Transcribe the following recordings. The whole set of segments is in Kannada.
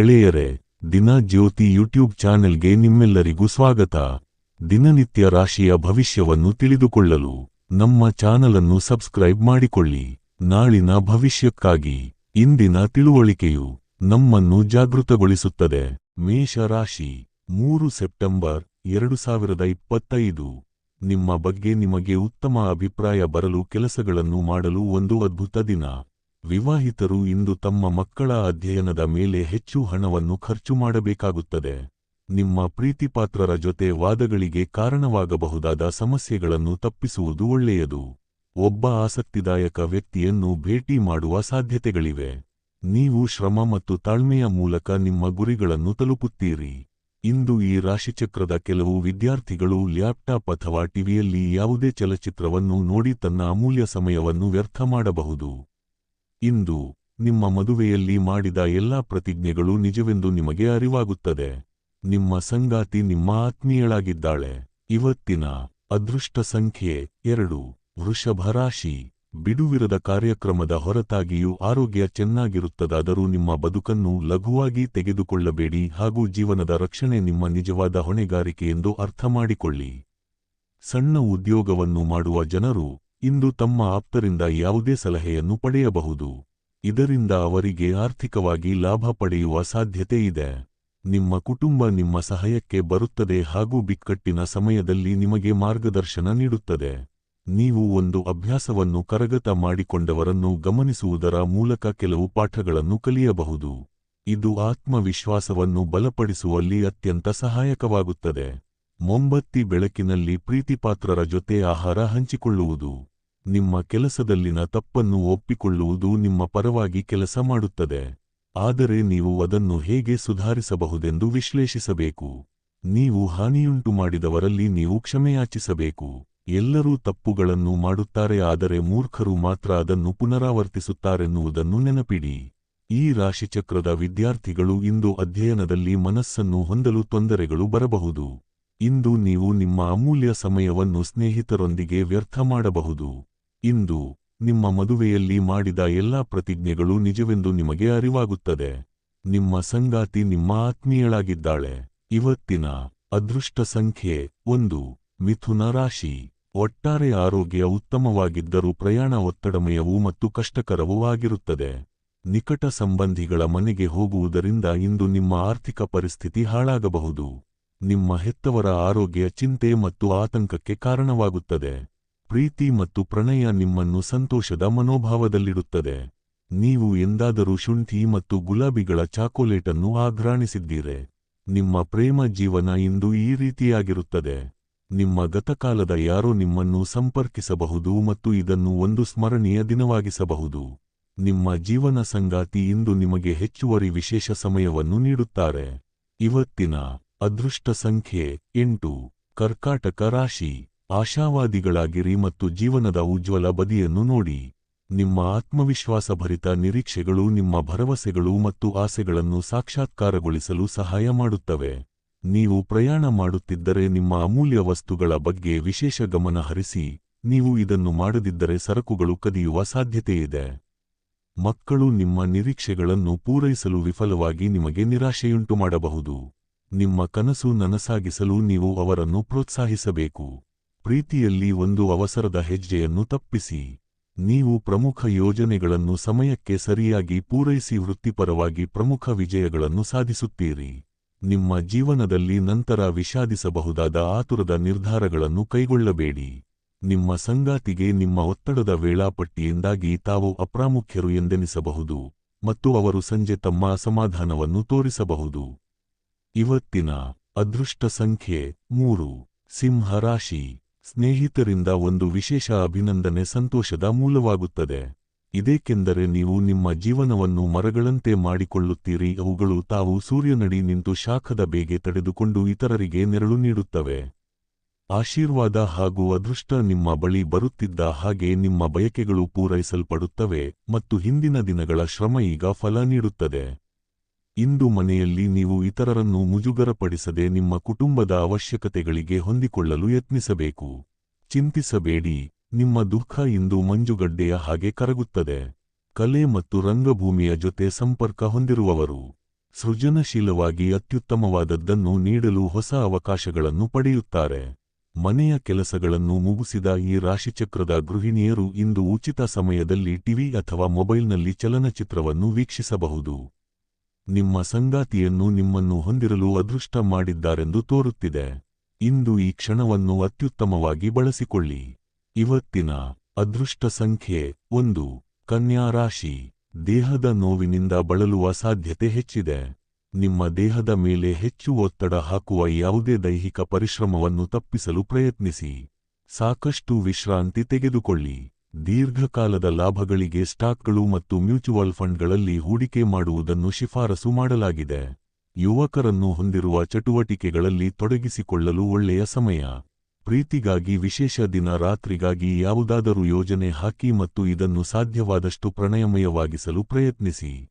ಎಳೆಯರೆ, ದಿನ ಜ್ಯೋತಿ ಯೂಟ್ಯೂಬ್ ಚಾನೆಲ್ಗೆ ನಿಮ್ಮೆಲ್ಲರಿಗೂ ಸ್ವಾಗತ. ದಿನನಿತ್ಯ ರಾಶಿಯ ಭವಿಷ್ಯವನ್ನು ತಿಳಿದುಕೊಳ್ಳಲು ನಮ್ಮ ಚಾನಲನ್ನು ಸಬ್ಸ್ಕ್ರೈಬ್ ಮಾಡಿಕೊಳ್ಳಿ. ನಾಳಿನ ಭವಿಷ್ಯಕ್ಕಾಗಿ ಇಂದಿನ ತಿಳುವಳಿಕೆಯು ನಮ್ಮನ್ನು ಜಾಗೃತಗೊಳಿಸುತ್ತದೆ. ಮೇಷ ರಾಶಿ, ಮೂರು ಸೆಪ್ಟೆಂಬರ್ ಎರಡು ಸಾವಿರದ ಇಪ್ಪತ್ತೈದು. ನಿಮ್ಮ ಬಗ್ಗೆ ನಿಮಗೆ ಉತ್ತಮ ಅಭಿಪ್ರಾಯ ಬರಲು ಕೆಲಸಗಳನ್ನು ಮಾಡಲು ಒಂದು ಅದ್ಭುತ ದಿನ. ವಿವಾಹಿತರು ಇಂದು ತಮ್ಮ ಮಕ್ಕಳ ಅಧ್ಯಯನದ ಮೇಲೆ ಹೆಚ್ಚು ಹಣವನ್ನು ಖರ್ಚು ಮಾಡಬೇಕಾಗುತ್ತದೆ. ನಿಮ್ಮ ಪ್ರೀತಿಪಾತ್ರರ ಜೊತೆ ವಾದಗಳಿಗೆ ಕಾರಣವಾಗಬಹುದಾದ ಸಮಸ್ಯೆಗಳನ್ನು ತಪ್ಪಿಸುವುದು ಒಳ್ಳೆಯದು. ಒಬ್ಬ ಆಸಕ್ತಿದಾಯಕ ವ್ಯಕ್ತಿಯನ್ನು ಭೇಟಿ ಮಾಡುವ ಸಾಧ್ಯತೆಗಳಿವೆ. ನೀವು ಶ್ರಮ ಮತ್ತು ತಾಳ್ಮೆಯ ಮೂಲಕ ನಿಮ್ಮ ಗುರಿಗಳನ್ನು ತಲುಪುತ್ತೀರಿ. ಇಂದು ಈ ರಾಶಿಚಕ್ರದ ಕೆಲವು ವಿದ್ಯಾರ್ಥಿಗಳು ಲ್ಯಾಪ್ಟಾಪ್ ಅಥವಾ ಟಿವಿಯಲ್ಲಿ ಯಾವುದೇ ಚಲಚಿತ್ರವನ್ನು ನೋಡಿ ತನ್ನ ಅಮೂಲ್ಯ ಸಮಯವನ್ನು ವ್ಯರ್ಥ ಮಾಡಬಹುದು. ಇಂದು ನಿಮ್ಮ ಮದುವೆಯಲ್ಲಿ ಮಾಡಿದ ಎಲ್ಲಾ ಪ್ರತಿಜ್ಞೆಗಳು ನಿಜವೆಂದು ನಿಮಗೆ ಅರಿವಾಗುತ್ತದೆ. ನಿಮ್ಮ ಸಂಗಾತಿ ನಿಮ್ಮ ಆತ್ಮೀಯಳಾಗಿದ್ದಾಳೆ. ಇವತ್ತಿನ ಅದೃಷ್ಟ ಸಂಖ್ಯೆ ಎರಡು. ವೃಷಭ ರಾಶಿ. ಬಿಡುವಿರದ ಕಾರ್ಯಕ್ರಮದ ಹೊರತಾಗಿಯೂ ಆರೋಗ್ಯ ಚೆನ್ನಾಗಿರುತ್ತದಾದರೂ ನಿಮ್ಮ ಬದುಕನ್ನು ಲಘುವಾಗಿ ತೆಗೆದುಕೊಳ್ಳಬೇಡಿ ಹಾಗೂ ಜೀವನದ ರಕ್ಷಣೆ ನಿಮ್ಮ ನಿಜವಾದ ಹೊಣೆಗಾರಿಕೆ ಎಂದು ಅರ್ಥಮಾಡಿಕೊಳ್ಳಿ ಸಣ್ಣ ಉದ್ಯೋಗವನ್ನು ಮಾಡುವ ಜನರು ಇಂದು ತಮ್ಮ ಆಪ್ತರಿಂದ ಯಾವುದೇ ಸಲಹೆಯನ್ನು ಪಡೆಯಬಹುದು. ಇದರಿಂದ ಅವರಿಗೆ ಆರ್ಥಿಕವಾಗಿ ಲಾಭ ಪಡೆಯುವ ಸಾಧ್ಯತೆ ಇದೆ. ನಿಮ್ಮ ಕುಟುಂಬ ನಿಮ್ಮ ಸಹಾಯಕ್ಕೆ ಬರುತ್ತದೆ ಹಾಗೂ ಬಿಕ್ಕಟ್ಟಿನ ಸಮಯದಲ್ಲಿ ನಿಮಗೆ ಮಾರ್ಗದರ್ಶನ ನೀಡುತ್ತದೆ. ನೀವು ಒಂದು ಅಭ್ಯಾಸವನ್ನು ಕರಗತ ಮಾಡಿಕೊಂಡವರನ್ನು ಗಮನಿಸುವುದರ ಮೂಲಕ ಕೆಲವು ಪಾಠಗಳನ್ನು ಕಲಿಯಬಹುದು. ಇದು ಆತ್ಮವಿಶ್ವಾಸವನ್ನು ಬಲಪಡಿಸುವಲ್ಲಿ ಅತ್ಯಂತ ಸಹಾಯಕವಾಗುತ್ತದೆ. ಮೊಂಬತ್ತಿ ಬೆಳಕಿನಲ್ಲಿ ಪ್ರೀತಿಪಾತ್ರರ ಜೊತೆ ಆಹಾರ ಹಂಚಿಕೊಳ್ಳುವುದು. ನಿಮ್ಮ ಕೆಲಸದಲ್ಲಿನ ತಪ್ಪನ್ನು ಒಪ್ಪಿಕೊಳ್ಳುವುದು ನಿಮ್ಮ ಪರವಾಗಿ ಕೆಲಸ ಮಾಡುತ್ತದೆ. ಆದರೆ ನೀವು ಅದನ್ನು ಹೇಗೆ ಸುಧಾರಿಸಬಹುದೆಂದು ವಿಶ್ಲೇಷಿಸಬೇಕು. ನೀವು ಹಾನಿಯುಂಟು ಮಾಡಿದವರಲ್ಲಿ ನೀವು ಕ್ಷಮೆಯಾಚಿಸಬೇಕು. ಎಲ್ಲರೂ ತಪ್ಪುಗಳನ್ನು ಮಾಡುತ್ತಾರೆ, ಆದರೆ ಮೂರ್ಖರು ಮಾತ್ರ ಅದನ್ನು ಪುನರಾವರ್ತಿಸುತ್ತಾರೆನ್ನುವುದನ್ನು ನೆನಪಿಡಿ. ಈ ರಾಶಿಚಕ್ರದ ವಿದ್ಯಾರ್ಥಿಗಳು ಇಂದು ಅಧ್ಯಯನದಲ್ಲಿ ಮನಸ್ಸನ್ನು ಹೊಂದಲು ತೊಂದರೆಗಳು ಬರಬಹುದು. ಇಂದು ನೀವು ನಿಮ್ಮ ಅಮೂಲ್ಯ ಸಮಯವನ್ನು ಸ್ನೇಹಿತರೊಂದಿಗೆ ವ್ಯರ್ಥ ಮಾಡಬಹುದು. ಇಂದು ನಿಮ್ಮ ಮದುವೆಯಲ್ಲಿ ಮಾಡಿದ ಎಲ್ಲಾ ಪ್ರತಿಜ್ಞೆಗಳು ನಿಜವೆಂದು ನಿಮಗೆ ಅರಿವಾಗುತ್ತದೆ. ನಿಮ್ಮ ಸಂಗಾತಿ ನಿಮ್ಮ ಆತ್ಮೀಯಳಾಗಿದ್ದಾಳೆ. ಇವತ್ತಿನ ಅದೃಷ್ಟ ಸಂಖ್ಯೆ ಒಂದು. ಮಿಥುನ ರಾಶಿ. ಒಟ್ಟಾರೆ ಆರೋಗ್ಯ ಉತ್ತಮವಾಗಿದ್ದರೂ ಪ್ರಯಾಣ ಒತ್ತಡಮಯವೂ ಮತ್ತು ಕಷ್ಟಕರವೂ ಆಗಿರುತ್ತದೆ. ನಿಕಟ ಸಂಬಂಧಿಗಳ ಮನೆಗೆ ಹೋಗುವುದರಿಂದ ಇಂದು ನಿಮ್ಮ ಆರ್ಥಿಕ ಪರಿಸ್ಥಿತಿ ಹಾಳಾಗಬಹುದು. ನಿಮ್ಮ ಹೆತ್ತವರ ಆರೋಗ್ಯ ಚಿಂತೆ ಮತ್ತು ಆತಂಕಕ್ಕೆ ಕಾರಣವಾಗುತ್ತದೆ. ಪ್ರೀತಿ ಮತ್ತು ಪ್ರಣಯ ನಿಮ್ಮನ್ನು ಸಂತೋಷದ ಮನೋಭಾವದಲ್ಲಿಡುತ್ತದೆ. ನೀವು ಎಂದಾದರೂ ಶುಂಠಿ ಮತ್ತು ಗುಲಾಬಿಗಳ ಚಾಕೋಲೇಟನ್ನು ಆಘ್ರಾಣಿಸಿದ್ದೀರೆ. ನಿಮ್ಮ ಪ್ರೇಮ ಜೀವನ ಇಂದು ಈ ರೀತಿಯಾಗಿರುತ್ತದೆ. ನಿಮ್ಮ ಗತಕಾಲದ ಯಾರೋ ನಿಮ್ಮನ್ನು ಸಂಪರ್ಕಿಸಬಹುದು ಮತ್ತು ಇದನ್ನು ಒಂದು ಸ್ಮರಣೀಯ ದಿನವಾಗಿಸಬಹುದು. ನಿಮ್ಮ ಜೀವನ ಸಂಗಾತಿ ಇಂದು ನಿಮಗೆ ಹೆಚ್ಚುವರಿ ವಿಶೇಷ ಸಮಯವನ್ನು ನೀಡುತ್ತಾರೆ. ಇವತ್ತಿನ ಅದೃಷ್ಟ ಸಂಖ್ಯೆ ಎಂಟು, ಕರ್ಕಾಟಕ ರಾಶಿ, ಆಶಾವಾದಿಗಳಾಗಿರಿ ಮತ್ತು ಜೀವನದ ಉಜ್ವಲ ಬದಿಯನ್ನು ನೋಡಿ. ನಿಮ್ಮ ಆತ್ಮವಿಶ್ವಾಸಭರಿತ ನಿರೀಕ್ಷೆಗಳು ನಿಮ್ಮ ಭರವಸೆಗಳು ಮತ್ತು ಆಸೆಗಳನ್ನು ಸಾಕ್ಷಾತ್ಕಾರಗೊಳಿಸಲು ಸಹಾಯ ಮಾಡುತ್ತವೆ. ನೀವು ಪ್ರಯಾಣ ಮಾಡುತ್ತಿದ್ದರೆ ನಿಮ್ಮ ಅಮೂಲ್ಯ ವಸ್ತುಗಳ ಬಗ್ಗೆ ವಿಶೇಷ ಗಮನ ಹರಿಸಿ, ನೀವು ಇದನ್ನು ಮಾಡದಿದ್ದರೆ ಸರಕುಗಳು ಕದಿಯುವ ಸಾಧ್ಯತೆಯಿದೆ. ಮಕ್ಕಳು ನಿಮ್ಮ ನಿರೀಕ್ಷೆಗಳನ್ನು ಪೂರೈಸಲು ವಿಫಲವಾಗಿ ನಿಮಗೆ ನಿರಾಶೆಯುಂಟು ಮಾಡಬಹುದು. ನಿಮ್ಮ ಕನಸು ನನಸಾಗಿಸಲು ನೀವು ಅವರನ್ನು ಪ್ರೋತ್ಸಾಹಿಸಬೇಕು. ಪ್ರೀತಿಯಲ್ಲಿ ಒಂದು ಅವಸರದ ಹೆಜ್ಜೆಯನ್ನು ತಪ್ಪಿಸಿ. ನೀವು ಪ್ರಮುಖ ಯೋಜನೆಗಳನ್ನು ಸಮಯಕ್ಕೆ ಸರಿಯಾಗಿ ಪೂರೈಸಿ ವೃತ್ತಿಪರವಾಗಿ ಪ್ರಮುಖ ವಿಜಯಗಳನ್ನು ಸಾಧಿಸುತ್ತೀರಿ. ನಿಮ್ಮ ಜೀವನದಲ್ಲಿ ನಂತರ ವಿಷಾದಿಸಬಹುದಾದ ಆತುರದ ನಿರ್ಧಾರಗಳನ್ನು ಕೈಗೊಳ್ಳಬೇಡಿ. ನಿಮ್ಮ ಸಂಗಾತಿಗೆ ನಿಮ್ಮ ಒತ್ತಡದ ವೇಳಾಪಟ್ಟಿಯಿಂದಾಗಿ ತಾವು ಅಪ್ರಾಮುಖ್ಯರು ಎಂದೆನಿಸಬಹುದು ಮತ್ತು ಅವರು ಸಂಜೆ ತಮ್ಮ ಅಸಮಾಧಾನವನ್ನು ತೋರಿಸಬಹುದು. ಇವತ್ತಿನ ಅದೃಷ್ಟ ಸಂಖ್ಯೆ ಮೂರು. ಸಿಂಹ ರಾಶಿ. ಸ್ನೇಹಿತರಿಂದ ಒಂದು ವಿಶೇಷ ಅಭಿನಂದನೆ ಸಂತೋಷದ ಮೂಲವಾಗುತ್ತದೆ. ಇದೇಕೆಂದರೆ ನೀವು ನಿಮ್ಮ ಜೀವನವನ್ನು ಮರಗಳಂತೆ ಮಾಡಿಕೊಳ್ಳುತ್ತೀರಿ. ಅವುಗಳು ತಾವು ಸೂರ್ಯನಡಿ ನಿಂತು ಶಾಖದ ಬೇಗೆ ತಡೆದುಕೊಂಡು ಇತರರಿಗೆ ನೆರಳು ನೀಡುತ್ತವೆ. ಆಶೀರ್ವಾದ ಹಾಗೂ ಅದೃಷ್ಟ ನಿಮ್ಮ ಬಳಿ ಬರುತ್ತಿದ್ದ ಹಾಗೆ ನಿಮ್ಮ ಬಯಕೆಗಳು ಪೂರೈಸಲ್ಪಡುತ್ತವೆ ಮತ್ತು ಹಿಂದಿನ ದಿನಗಳ ಶ್ರಮ ಈಗ ಫಲ ನೀಡುತ್ತದೆ. ಇಂದು ಮನೆಯಲ್ಲಿ ನೀವು ಇತರರನ್ನು ಮುಜುಗರಪಡಿಸದೆ ನಿಮ್ಮ ಕುಟುಂಬದ ಅವಶ್ಯಕತೆಗಳಿಗೆ ಹೊಂದಿಕೊಳ್ಳಲು ಯತ್ನಿಸಬೇಕು. ಚಿಂತಿಸಬೇಡಿ, ನಿಮ್ಮ ದುಃಖ ಇಂದು ಮಂಜುಗಡ್ಡೆಯ ಹಾಗೆ ಕರಗುತ್ತದೆ. ಕಲೆ ಮತ್ತು ರಂಗಭೂಮಿಯ ಜೊತೆ ಸಂಪರ್ಕ ಹೊಂದಿರುವವರು, ಸೃಜನಶೀಲವಾಗಿ ಅತ್ಯುತ್ತಮವಾದದ್ದನ್ನು ನೀಡಲು ಹೊಸ ಅವಕಾಶಗಳನ್ನು ಪಡೆಯುತ್ತಾರೆ. ಮನೆಯ ಕೆಲಸಗಳನ್ನು ಮುಗಿಸಿದ ಈ ರಾಶಿಚಕ್ರದ ಗೃಹಿಣಿಯರು ಇಂದು ಉಚಿತ ಸಮಯದಲ್ಲಿ ಟಿವಿ ಅಥವಾ ಮೊಬೈಲ್ನಲ್ಲಿ ಚಲನಚಿತ್ರವನ್ನು ವೀಕ್ಷಿಸಬಹುದು. ನಿಮ್ಮ ಸಂಗಾತಿಯನ್ನು ನಿಮ್ಮನ್ನು ಹೊಂದಿರಲು ಅದೃಷ್ಟ ಮಾಡಿದ್ದಾರೆಂದು ತೋರುತ್ತಿದೆ. ಇಂದು ಈ ಕ್ಷಣವನ್ನು ಅತ್ಯುತ್ತಮವಾಗಿ ಬಳಸಿಕೊಳ್ಳಿ. ಇವತ್ತಿನ ಅದೃಷ್ಟ ಸಂಖ್ಯೆ ಒಂದು. ಕನ್ಯಾ ರಾಶಿ. ದೇಹದ ನೋವಿನಿಂದ ಬಳಲುವ ಸಾಧ್ಯತೆ ಹೆಚ್ಚಿದೆ. ನಿಮ್ಮ ದೇಹದ ಮೇಲೆ ಹೆಚ್ಚು ಒತ್ತಡ ಹಾಕುವ ಯಾವುದೇ ದೈಹಿಕ ಪರಿಶ್ರಮವನ್ನು ತಪ್ಪಿಸಲು ಪ್ರಯತ್ನಿಸಿ. ಸಾಕಷ್ಟು ವಿಶ್ರಾಂತಿ ತೆಗೆದುಕೊಳ್ಳಿ. ದೀರ್ಘಕಾಲದ ಲಾಭಗಳಿಗೆ ಸ್ಟಾಕ್ಗಳು ಮತ್ತು ಮ್ಯೂಚುವಲ್ ಫಂಡ್ಗಳಲ್ಲಿ ಹೂಡಿಕೆ ಮಾಡುವುದನ್ನು ಶಿಫಾರಸು ಮಾಡಲಾಗಿದೆ. ಯುವಕರನ್ನು ಹೊಂದಿರುವ ಚಟುವಟಿಕೆಗಳಲ್ಲಿ ತೊಡಗಿಸಿಕೊಳ್ಳಲು ಒಳ್ಳೆಯ ಸಮಯ. ಪ್ರೀತಿಗಾಗಿ ವಿಶೇಷ ದಿನ, ರಾತ್ರಿಗಾಗಿ ಯಾವುದಾದರೂ ಯೋಜನೆ ಹಾಕಿ ಮತ್ತು ಇದನ್ನು ಸಾಧ್ಯವಾದಷ್ಟು ಪ್ರಣಯಮಯವಾಗಿಸಲು ಪ್ರಯತ್ನಿಸಿ.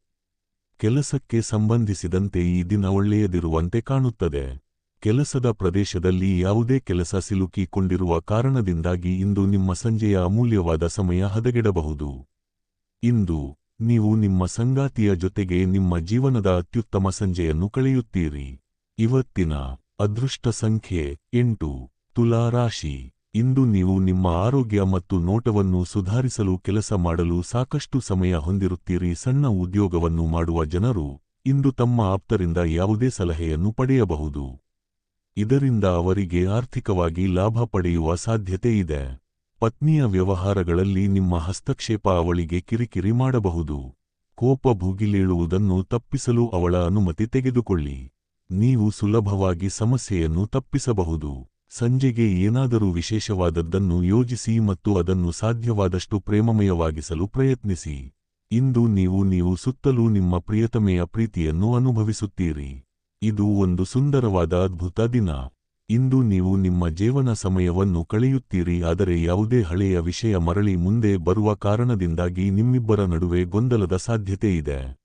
ಕೆಲಸಕ್ಕೆ ಸಂಬಂಧಿಸಿದಂತೆ ಈ ದಿನ ಒಳ್ಳೆಯದಿರುವಂತೆ ಕಾಣುತ್ತದೆ. ಕೆಲಸದ ಪ್ರದೇಶದಲ್ಲಿ ಯಾವುದೇ ಕೆಲಸ ಸಿಲುಕಿಕೊಂಡಿರುವ ಕಾರಣದಿಂದಾಗಿ ಇಂದು ನಿಮ್ಮ ಸಂಜೆಯ ಅಮೂಲ್ಯವಾದ ಸಮಯ ಹದಗೆಡಬಹುದು. ಇಂದು ನೀವು ನಿಮ್ಮ ಸಂಗಾತಿಯ ಜೊತೆಗೆ ನಿಮ್ಮ ಜೀವನದ ಅತ್ಯುತ್ತಮ ಸಂಜೆಯನ್ನು ಕಳೆಯುತ್ತೀರಿ. ಇವತ್ತಿನ ಅದೃಷ್ಟ ಸಂಖ್ಯೆ ಎಂಟು, ತುಲಾ ರಾಶಿ. ಇಂದು ನೀವು ನಿಮ್ಮ ಆರೋಗ್ಯ ಮತ್ತು ನೋಟವನ್ನು ಸುಧಾರಿಸಲು ಕೆಲಸ ಮಾಡಲು ಸಾಕಷ್ಟು ಸಮಯ ಹೊಂದಿರುತ್ತೀರಿ. ಸಣ್ಣ ಉದ್ಯೋಗವನ್ನು ಮಾಡುವ ಜನರು ಇಂದು ತಮ್ಮ ಆಪ್ತರಿಂದ ಯಾವುದೇ ಸಲಹೆಯನ್ನು ಪಡೆಯಬಹುದು. ಇದರಿಂದ ಅವರಿಗೆ ಆರ್ಥಿಕವಾಗಿ ಲಾಭ ಪಡೆಯುವ ಸಾಧ್ಯತೆ ಇದೆ. ಪತ್ನಿಯ ವ್ಯವಹಾರಗಳಲ್ಲಿ ನಿಮ್ಮ ಹಸ್ತಕ್ಷೇಪ ಅವಳಿಗೆ ಕಿರಿಕಿರಿ ಮಾಡಬಹುದು. ಕೋಪ ಭುಗಿಲೇಳುವುದನ್ನು ತಪ್ಪಿಸಲು ಅವಳ ಅನುಮತಿ ತೆಗೆದುಕೊಳ್ಳಿ. ನೀವು ಸುಲಭವಾಗಿ ಸಮಸ್ಯೆಯನ್ನು ತಪ್ಪಿಸಬಹುದು. ಸಂಜೆಗೆ ಏನಾದರೂ ವಿಶೇಷವಾದದ್ದನ್ನು ಯೋಜಿಸಿ ಮತ್ತು ಅದನ್ನು ಸಾಧ್ಯವಾದಷ್ಟು ಪ್ರೇಮಮಯವಾಗಿಸಲು ಪ್ರಯತ್ನಿಸಿ. ಇಂದು ನೀವು ನೀವು ಸುತ್ತಲೂ ನಿಮ್ಮ ಪ್ರಿಯತಮೆಯ ಪ್ರೀತಿಯನ್ನು ಅನುಭವಿಸುತ್ತೀರಿ. ಇದು ಒಂದು ಸುಂದರವಾದ ಅದ್ಭುತ ದಿನ. ಇಂದು ನೀವು ನಿಮ್ಮ ಜೀವನ ಸಮಯವನ್ನು ಕಳೆಯುತ್ತೀರಿ, ಆದರೆ ಯಾವುದೇ ಹಳೆಯ ವಿಷಯ ಮರಳಿ ಮುಂದೆ ಬರುವ ಕಾರಣದಿಂದಾಗಿ ನಿಮ್ಮಿಬ್ಬರ ನಡುವೆ ಗೊಂದಲದ ಸಾಧ್ಯತೆ ಇದೆ.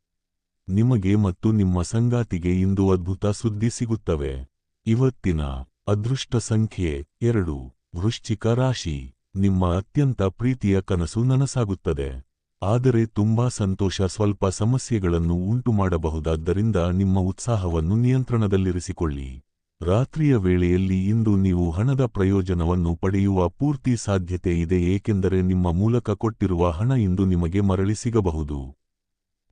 ನಿಮಗೆ ಮತ್ತು ನಿಮ್ಮ ಸಂಗಾತಿಗೆ ಇಂದು ಅದ್ಭುತ ಸುದ್ದಿ ಸಿಗುತ್ತವೆ. ಇವತ್ತಿನ ಅದೃಷ್ಟ ಸಂಖ್ಯೆ ಎರಡು. ವೃಶ್ಚಿಕ ರಾಶಿ. ನಿಮ್ಮ ಅತ್ಯಂತ ಪ್ರೀತಿಯ ಕನಸು ನನಸಾಗುತ್ತದೆ. ಆದರೆ ತುಂಬಾ ಸಂತೋಷ ಸ್ವಲ್ಪ ಸಮಸ್ಯೆಗಳನ್ನು ಉಂಟುಮಾಡಬಹುದಾದ್ದರಿಂದ ನಿಮ್ಮ ಉತ್ಸಾಹವನ್ನು ನಿಯಂತ್ರಣದಲ್ಲಿರಿಸಿಕೊಳ್ಳಿ. ರಾತ್ರಿಯ ವೇಳೆಯಲ್ಲಿ ಇಂದು ನೀವು ಹಣದ ಪ್ರಯೋಜನವನ್ನು ಪಡೆಯುವ ಪೂರ್ತಿ ಸಾಧ್ಯತೆ ಇದೆ ಏಕೆಂದರೆ ನಿಮ್ಮ ಮೂಲಕ ಕೊಟ್ಟಿರುವ ಹಣ ಇಂದು ನಿಮಗೆ ಮರಳಿ ಸಿಗಬಹುದು.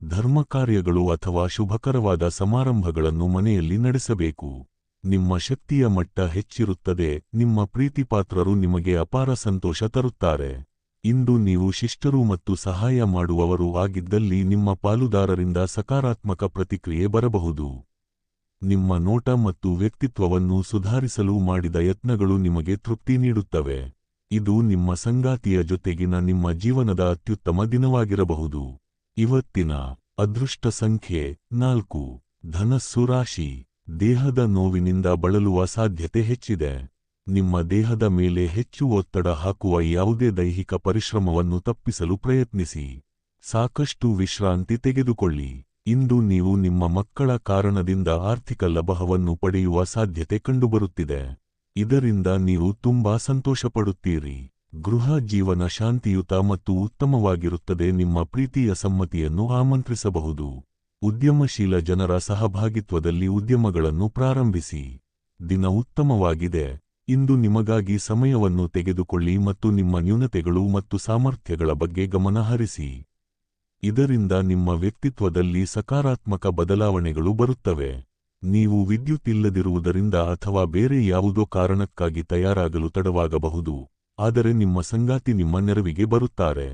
ಧರ್ಮಕಾರ್ಯಗಳು ಅಥವಾ ಶುಭಕರವಾದ ಸಮಾರಂಭಗಳನ್ನು ಮನೆಯಲ್ಲಿ ನಡೆಸಬೇಕು. ನಿಮ್ಮ ಶಕ್ತಿಯ ಮಟ್ಟ ಹೆಚ್ಚಿರುತ್ತದೆ, ನಿಮ್ಮ ಪ್ರೀತಿಪಾತ್ರರು ನಿಮಗೆ ಅಪಾರ ಸಂತೋಷ ತರುತ್ತಾರೆ. ಇಂದು ನೀವು ಶಿಷ್ಟರು ಮತ್ತು ಸಹಾಯ ಮಾಡುವವರು ಆಗಿದ್ದಲ್ಲಿ ನಿಮ್ಮ ಪಾಲುದಾರರಿಂದ ಸಕಾರಾತ್ಮಕ ಪ್ರತಿಕ್ರಿಯೆ ಬರಬಹುದು. ನಿಮ್ಮ ನೋಟ ಮತ್ತು ವ್ಯಕ್ತಿತ್ವವನ್ನು ಸುಧಾರಿಸಲು ಮಾಡಿದ ಯತ್ನಗಳು ನಿಮಗೆ ತೃಪ್ತಿ ನೀಡುತ್ತವೆ. ಇದು ನಿಮ್ಮ ಸಂಗಾತಿಯ ಜೊತೆಗಿನ ನಿಮ್ಮ ಜೀವನದ ಅತ್ಯುತ್ತಮ ದಿನವಾಗಿರಬಹುದು. ಇವತ್ತಿನ ಅದೃಷ್ಟ ಸಂಖ್ಯೆ ನಾಲ್ಕು. ಧನಸ್ಸು ರಾಶಿ. ದೇಹದ ನೋವಿನಿಂದ ಬಳಲುವ ಸಾಧ್ಯತೆ ಹೆಚ್ಚಿದೆ. ನಿಮ್ಮ ದೇಹದ ಮೇಲೆ ಹೆಚ್ಚು ಒತ್ತಡ ಹಾಕುವ ಯಾವುದೇ ದೈಹಿಕ ಪರಿಶ್ರಮವನ್ನು ತಪ್ಪಿಸಲು ಪ್ರಯತ್ನಿಸಿ. ಸಾಕಷ್ಟು ವಿಶ್ರಾಂತಿ ತೆಗೆದುಕೊಳ್ಳಿ. ಇಂದು ನೀವು ನಿಮ್ಮ ಮಕ್ಕಳ ಕಾರಣದಿಂದ ಆರ್ಥಿಕ ಲಭವನ್ನು ಪಡೆಯುವ ಸಾಧ್ಯತೆ ಕಂಡುಬರುತ್ತಿದೆ. ಇದರಿಂದ ನೀವು ತುಂಬಾ ಸಂತೋಷಪಡುತ್ತೀರಿ. ಗೃಹ ಜೀವನ ಶಾಂತಿಯುತ ಮತ್ತು ಉತ್ತಮವಾಗಿರುತ್ತದೆ ನಿಮ್ಮ ಪ್ರೀತಿಯ ಸಮ್ಮತಿಯನ್ನು ಆಮಂತ್ರಿಸಬಹುದು. ಉದ್ಯಮಶೀಲ ಜನರ ಸಹಭಾಗಿತ್ವದಲ್ಲಿ ಉದ್ಯಮಗಳನ್ನು ಪ್ರಾರಂಭಿಸಿ. ದಿನ ಉತ್ತಮವಾಗಿದೆ. ಇಂದು ನಿಮಗಾಗಿ ಸಮಯವನ್ನು ತೆಗೆದುಕೊಳ್ಳಿ ಮತ್ತು ನಿಮ್ಮ ನ್ಯೂನತೆಗಳು ಮತ್ತು ಸಾಮರ್ಥ್ಯಗಳ ಬಗ್ಗೆ ಗಮನಹರಿಸಿ ಇದರಿಂದ ನಿಮ್ಮ ವ್ಯಕ್ತಿತ್ವದಲ್ಲಿ ಸಕಾರಾತ್ಮಕ ಬದಲಾವಣೆಗಳು ಬರುತ್ತವೆ. ನೀವು ವಿದ್ಯುತ್ ಇಲ್ಲದಿರುವುದರಿಂದ ಅಥವಾ ಬೇರೆ ಯಾವುದೋ ಕಾರಣಕ್ಕಾಗಿ ತಯಾರಾಗಲು ತಡವಾಗಬಹುದು, ಆದರೆ ನಿಮ್ಮ ಸಂಗಾತಿ ನಿಮ್ಮ ನೆರವಿಗೆ ಬರುತ್ತಾರೆ.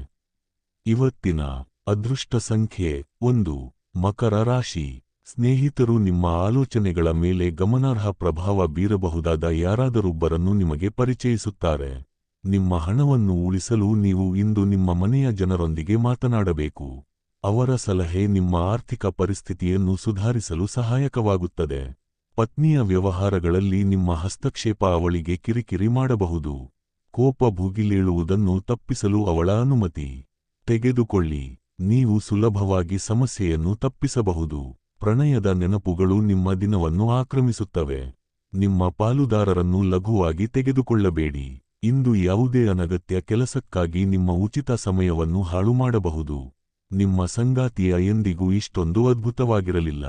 ಇವತ್ತಿನ ಅದೃಷ್ಟ ಸಂಖ್ಯೆ ಒಂದು, ಮಕರ ರಾಶಿ. ಸ್ನೇಹಿತರು ನಿಮ್ಮ ಆಲೋಚನೆಗಳ ಮೇಲೆ ಗಮನಾರ್ಹ ಪ್ರಭಾವ ಬೀರಬಹುದಾದ ಯಾರಾದರೊಬ್ಬರನ್ನು ನಿಮಗೆ ಪರಿಚಯಿಸುತ್ತಾರೆ. ನಿಮ್ಮ ಹಣವನ್ನು ಉಳಿಸಲು ನೀವು ಇಂದು ನಿಮ್ಮ ಮನೆಯ ಜನರೊಂದಿಗೆ ಮಾತನಾಡಬೇಕು. ಅವರ ಸಲಹೆ ನಿಮ್ಮ ಆರ್ಥಿಕ ಪರಿಸ್ಥಿತಿಯನ್ನು ಸುಧಾರಿಸಲು ಸಹಾಯಕವಾಗುತ್ತದೆ. ಪತ್ನಿಯ ವ್ಯವಹಾರಗಳಲ್ಲಿ ನಿಮ್ಮ ಹಸ್ತಕ್ಷೇಪ ಅವಳಿಗೆ ಕಿರಿಕಿರಿ ಮಾಡಬಹುದು. ಕೋಪ ಭುಗಿಲೇಳುವುದನ್ನು ತಪ್ಪಿಸಲು ಅವಳ ಅನುಮತಿ. ತೆಗೆದುಕೊಳ್ಳಿ. ನೀವು ಸುಲಭವಾಗಿ ಸಮಸ್ಯೆಯನ್ನು ತಪ್ಪಿಸಬಹುದು. ಪ್ರಣಯದ ನೆನಪುಗಳು ನಿಮ್ಮ ದಿನವನ್ನು ಆಕ್ರಮಿಸುತ್ತವೆ. ನಿಮ್ಮ ಪಾಲುದಾರರನ್ನು ಲಘುವಾಗಿ ತೆಗೆದುಕೊಳ್ಳಬೇಡಿ. ಇಂದು ಯಾವುದೇ ಅನಗತ್ಯ ಕೆಲಸಕ್ಕಾಗಿ ನಿಮ್ಮ ಉಚಿತ ಸಮಯವನ್ನು ಹಾಳು ಮಾಡಬಹುದು. ನಿಮ್ಮ ಸಂಗಾತಿಯ ಎಂದಿಗೂ ಇಷ್ಟೊಂದು ಅದ್ಭುತವಾಗಿರಲಿಲ್ಲ.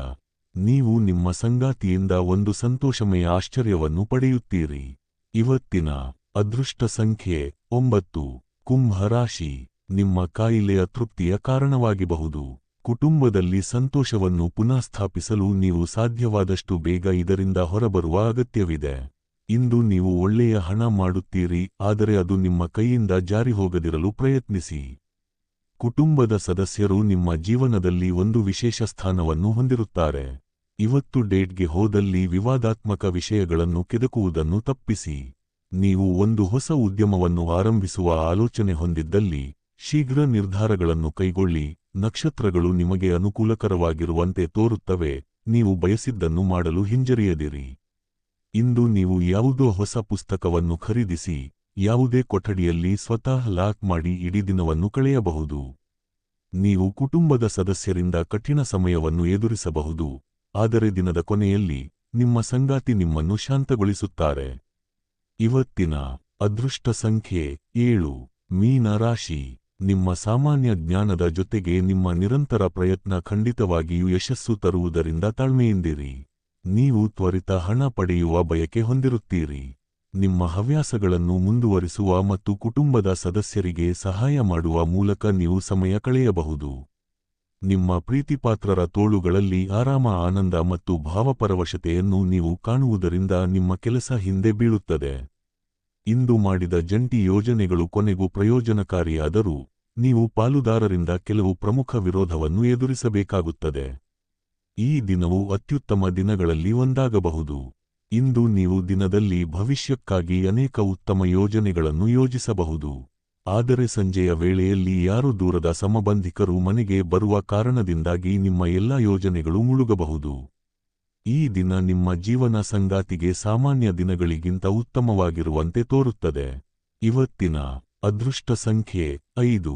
ನೀವು ನಿಮ್ಮ ಸಂಗಾತಿಯಿಂದ ಒಂದು ಸಂತೋಷಮಯ ಆಶ್ಚರ್ಯವನ್ನು ಪಡೆಯುತ್ತೀರಿ. ಇವತ್ತಿನ ಅದೃಷ್ಟ ಸಂಖ್ಯೆ ಒಂಬತ್ತು. ಕುಂಭ ರಾಶಿ. ನಿಮ್ಮ ಕಾಯಿಲೆಯ ತೃಪ್ತಿಯ ಕಾರಣವಾಗಿಬಹುದು. ಕುಟುಂಬದಲ್ಲಿ ಸಂತೋಷವನ್ನು ಪುನಃಸ್ಥಾಪಿಸಲು ನೀವು ಸಾಧ್ಯವಾದಷ್ಟು ಬೇಗ ಇದರಿಂದ ಹೊರಬರುವ ಅಗತ್ಯವಿದೆ. ಇಂದು ನೀವು ಒಳ್ಳೆಯ ಹಣ ಮಾಡುತ್ತೀರಿ, ಆದರೆ ಅದು ನಿಮ್ಮ ಕೈಯಿಂದ ಜಾರಿ ಹೋಗದಿರಲು ಪ್ರಯತ್ನಿಸಿ. ಕುಟುಂಬದ ಸದಸ್ಯರು ನಿಮ್ಮ ಜೀವನದಲ್ಲಿ ಒಂದು ವಿಶೇಷ ಸ್ಥಾನವನ್ನು ಹೊಂದಿರುತ್ತಾರೆ. ಇವತ್ತು ಡೇಟ್ಗೆ ಹೋದಲ್ಲಿ ವಿವಾದಾತ್ಮಕ ವಿಷಯಗಳನ್ನು ಕೆದಕುವುದನ್ನು ತಪ್ಪಿಸಿ. ನೀವು ಒಂದು ಹೊಸ ಉದ್ಯಮವನ್ನು ಆರಂಭಿಸುವ ಆಲೋಚನೆ ಹೊಂದಿದ್ದಲ್ಲಿ ಶೀಘ್ರ ನಿರ್ಧಾರಗಳನ್ನು ಕೈಗೊಳ್ಳಿ. ನಕ್ಷತ್ರಗಳು ನಿಮಗೆ ಅನುಕೂಲಕರವಾಗಿರುವಂತೆ ತೋರುತ್ತವೆ, ನೀವು ಬಯಸಿದ್ದನ್ನು ಮಾಡಲು ಹಿಂಜರಿಯದಿರಿ. ಇಂದು ನೀವು ಯಾವುದೋ ಹೊಸ ಪುಸ್ತಕವನ್ನು ಖರೀದಿಸಿ, ಯಾವುದೇ ಕೊಠಡಿಯಲ್ಲಿ ಸ್ವತಃ ಲಾಕ್ ಮಾಡಿ ಇಡೀ ದಿನವನ್ನು ಕಳೆಯಬಹುದು. ನೀವು ಕುಟುಂಬದ ಸದಸ್ಯರಿಂದ ಕಠಿಣ ಸಮಯವನ್ನು ಎದುರಿಸಬಹುದು, ಆದರೆ ದಿನದ ಕೊನೆಯಲ್ಲಿ ನಿಮ್ಮ ಸಂಗಾತಿ ನಿಮ್ಮನ್ನು ಶಾಂತಗೊಳಿಸುತ್ತಾರೆ. ಇವತ್ತಿನ ಅದೃಷ್ಟ ಸಂಖ್ಯೆ ಏಳು, ಮೀನ ರಾಶಿ. ನಿಮ್ಮ ಸಾಮಾನ್ಯ ಜ್ಞಾನದ ಜೊತೆಗೆ ನಿಮ್ಮ ನಿರಂತರ ಪ್ರಯತ್ನ ಖಂಡಿತವಾಗಿಯೂ ಯಶಸ್ಸು ತರುವುದರಿಂದ ತಾಳ್ಮೆಯಿಂದಿರಿ. ನೀವು ತ್ವರಿತ ಹಣ ಪಡೆಯುವ ಬಯಕೆ ಹೊಂದಿರುತ್ತೀರಿ. ನಿಮ್ಮ ಹವ್ಯಾಸಗಳನ್ನು ಮುಂದುವರಿಸುವ ಮತ್ತು ಕುಟುಂಬದ ಸದಸ್ಯರಿಗೆ ಸಹಾಯ ಮಾಡುವ ಮೂಲಕ ನೀವು ಸಮಯ ಕಳೆಯಬಹುದು. ನಿಮ್ಮ ಪ್ರೀತಿಪಾತ್ರರ ತೋಳುಗಳಲ್ಲಿ ಆರಾಮ, ಆನಂದ ಮತ್ತು ಭಾವಪರವಶತೆಯನ್ನು ನೀವು ಕಾಣುವುದರಿಂದ ನಿಮ್ಮ ಕೆಲಸ ಹಿಂದೆ ಬೀಳುತ್ತದೆ. ಇಂದು ಮಾಡಿದ ಜಂಟಿ ಯೋಜನೆಗಳು ಕೊನೆಗೂ ಪ್ರಯೋಜನಕಾರಿಯಾದರೂ, ನೀವು ಪಾಲುದಾರರಿಂದ ಕೆಲವು ಪ್ರಮುಖ ವಿರೋಧವನ್ನು ಎದುರಿಸಬೇಕಾಗುತ್ತದೆ. ಈ ದಿನವು ಅತ್ಯುತ್ತಮ ದಿನಗಳಲ್ಲಿ ಒಂದಾಗಬಹುದು. ಇಂದು ನೀವು ದಿನದಲ್ಲಿ ಭವಿಷ್ಯಕ್ಕಾಗಿ ಅನೇಕ ಉತ್ತಮ ಯೋಜನೆಗಳನ್ನು ಯೋಜಿಸಬಹುದು. ಆದರೆ ಸಂಜೆಯ ವೇಳೆಯಲ್ಲಿ ಯಾರು ದೂರದ ಸಮಬಂಧಿಕರು ಮನೆಗೆ ಬರುವ ಕಾರಣದಿಂದಾಗಿ ನಿಮ್ಮ ಎಲ್ಲ ಯೋಜನೆಗಳು ಮುಳುಗಬಹುದು. ಈ ದಿನ ನಿಮ್ಮ ಜೀವನ ಸಂಗಾತಿಗೆ ಸಾಮಾನ್ಯ ದಿನಗಳಿಗಿಂತ ಉತ್ತಮವಾಗಿರುವಂತೆ ತೋರುತ್ತದೆ. ಇವತ್ತಿನ ಅದೃಷ್ಟ ಸಂಖ್ಯೆ ಐದು.